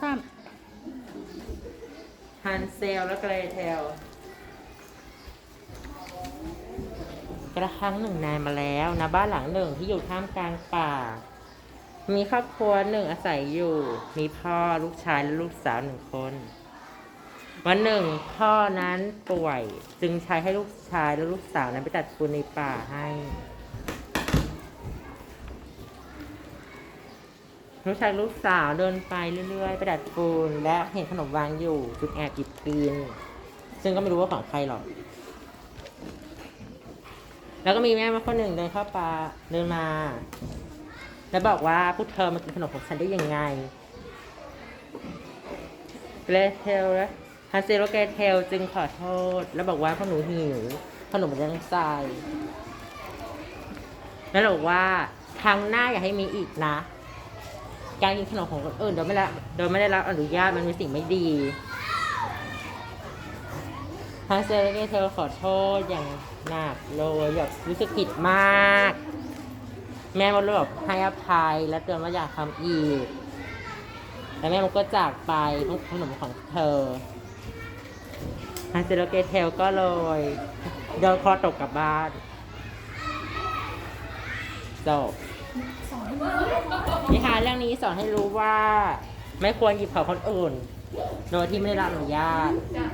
สามฮันเซลและเกรเทลกระทั่งหนึ่งนายมาแล้วนะบ้านหลังหนึ่งที่อยู่ท่ามกลางป่า มีครอบครัวหนึ่งอาศัยอยู่ มีพ่อลูกชายและลูกสาวหนึ่งคน วันหนึ่งพ่อนั้นป่วยจึงใช้ให้ลูกชายและลูกสาวนั้นไปตัดฟืนในป่าให้ ลูกชายลูกสาวเดินไปเรื่อยๆไปดัดปูนและเห็นขนมวางอยู่จึงแอบหยิบกิน ซึ่งก็ไม่รู้ว่าของใครหรอก แล้วก็มีแม่มาคนหนึ่งเดินเข้าป่าเดินมา แล้วบอกว่าพวกเธอมากินขนมของฉันได้ยังไงเกรเทลและฮันเซโลเกรเทลจึงขอโทษ แล้วบอกว่าพวกหนูหิวขนมมันยังใส่แล้วบอกว่าครั้งหน้าอย่าให้มีอีกนะ การกินขนมของคนอื่นโดยไม่ได้โดยไม่ได้รับอนุญาตมันเป็นสิ่งไม่ดีทางเซเลเกเธอขอโทษอย่างหนักเลยแบบรู้สึกผิดมาก แม่มันแบบให้อภัยและเตือนว่าอย่าทำอีกแต่แม่มันก็จากไปพวกขนมของเธอทางเซเลเกเทลก็เลยโดนคอตกกลับบ้านจบ นิทานเรื่องนี้สอนให้รู้ว่า ไม่ควรหยิบของคนอื่น โดยที่ไม่ได้รับอนุญาต